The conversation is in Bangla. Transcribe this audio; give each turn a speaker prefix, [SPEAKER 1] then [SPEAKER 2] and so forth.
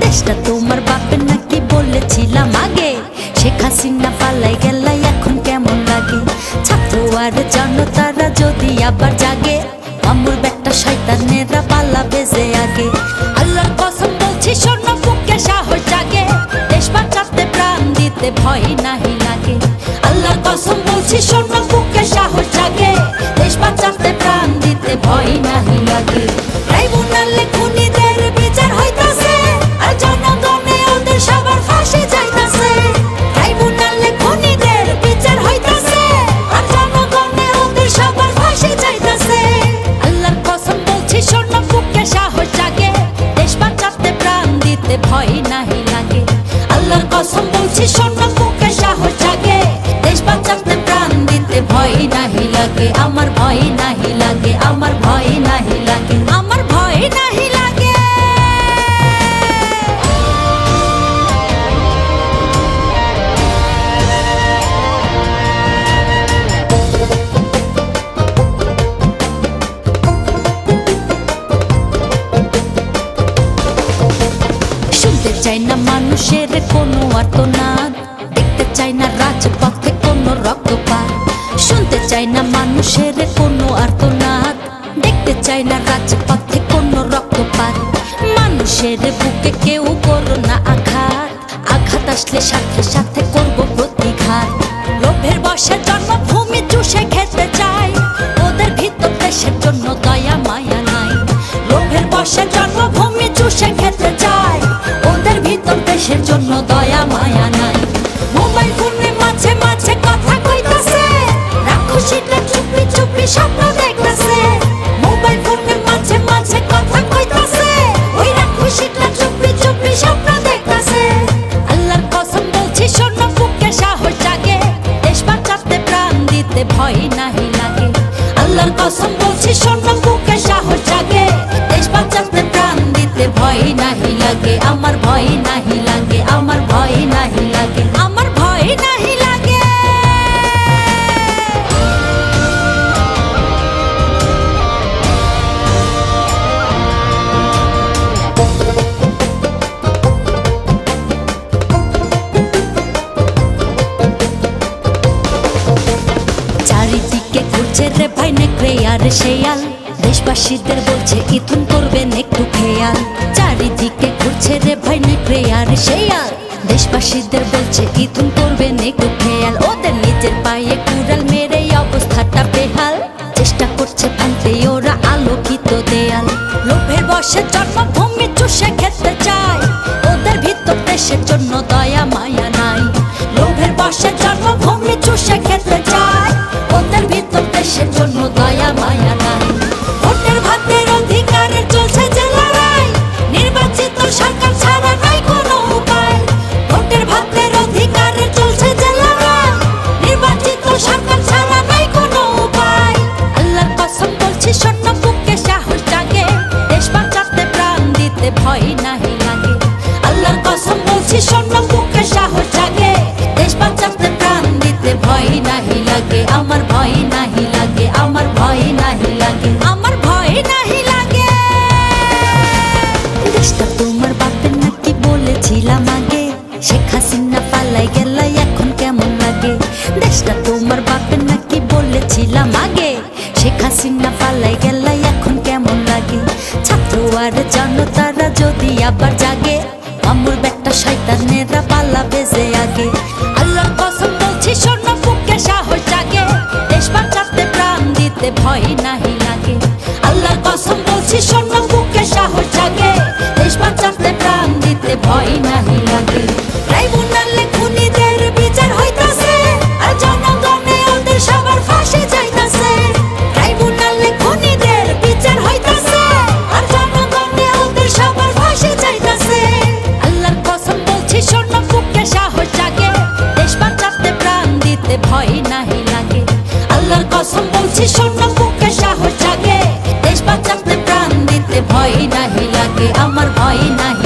[SPEAKER 1] দেশটা তোমার বাপের নাকি বলেছিলাম আগে। শেখ হাসিনা পালাই গেলাই এখন কেমন লাগে? ছাত্র আর তারা যদি আবার জাগে আমুল ব্যাটটা শয়তান শয়তানেরা পালা বেজে আগে। আল্লাহর কসম বলছি, শোনো, বুকে সাহস জাগে। দেশ বাঁচাতে প্রাণ দিতে ভয় নাহি লাগে। আল্লাহর কসম বলছি লাগে, আমার ভয় নাহি লাগে, আমার ভয় নাহি লাগে, আমার ভয় নাহি লাগে। শুনতে চাই না মানুষের কোনো অর্থ না, দেখতে চাই না মানুষের বুকে কেউ করো না আঘাত। আঘাত আসলে সাথে সাথে করব প্রতিঘাত। লোভের বসে জন্মভূমি চুষে খেতে চাই। ওদের ভিতর দেশের জন্য দয়া, মায়া নাই। লোভের বসে জন্মভূমি চুষে খেতে চাই। ওদের ভিতর দেশের জন্য দয়া, মায়া নাই। মোবাইল ফোনে মাঝে মাঝে কথা কইতাছে। রাক্ষসীটা চুপি চুপি স্বপ্ন দেখতাছে ভয় নাহি লাগে। আল্লাহর কসম বলছি, শোনো, বুকে সাহস জাগে। দেশ বাঁচাতে প্রাণ দিতে ভয় নাহি লাগে, আমার ভয় নাহি আর শেয়াল, দেশবাসীদের বলছে ইথুন করবেন একটু খেয়াল। চারিদিকে ঘুরছে রে ভাই শেয়াল। দেশবাসীদের বলছে ইথুন করবেন একটু খেয়াল। ওদের নিজের পায়ে কুড়াল মেরে অবস্থাটা বেহাল। চেষ্টা করছে ভাঙতে, ওরা আলোকিত দেয়াল। লোভের বসে জন্মভূমি দিতে ভয় নাহি লাগে। আল্লাহর কসম বলছি শূন্য বুকে সাহস জাগে। দেশ বাঁচাতে প্রাণ দিতে ভয় নাহি লাগে। আমার ভয় আবার জাগে। আমুর বেটা শয়তানেরা পালা বেজে আগে। ভয় নাহি লাগে। আল্লাহর কসম বলছি শোন বুকে সাহস জাগে। দেশ বাঁচাতে, প্রাণ দিতে ভয় নাহি লাগে। আমার ভয় নাহি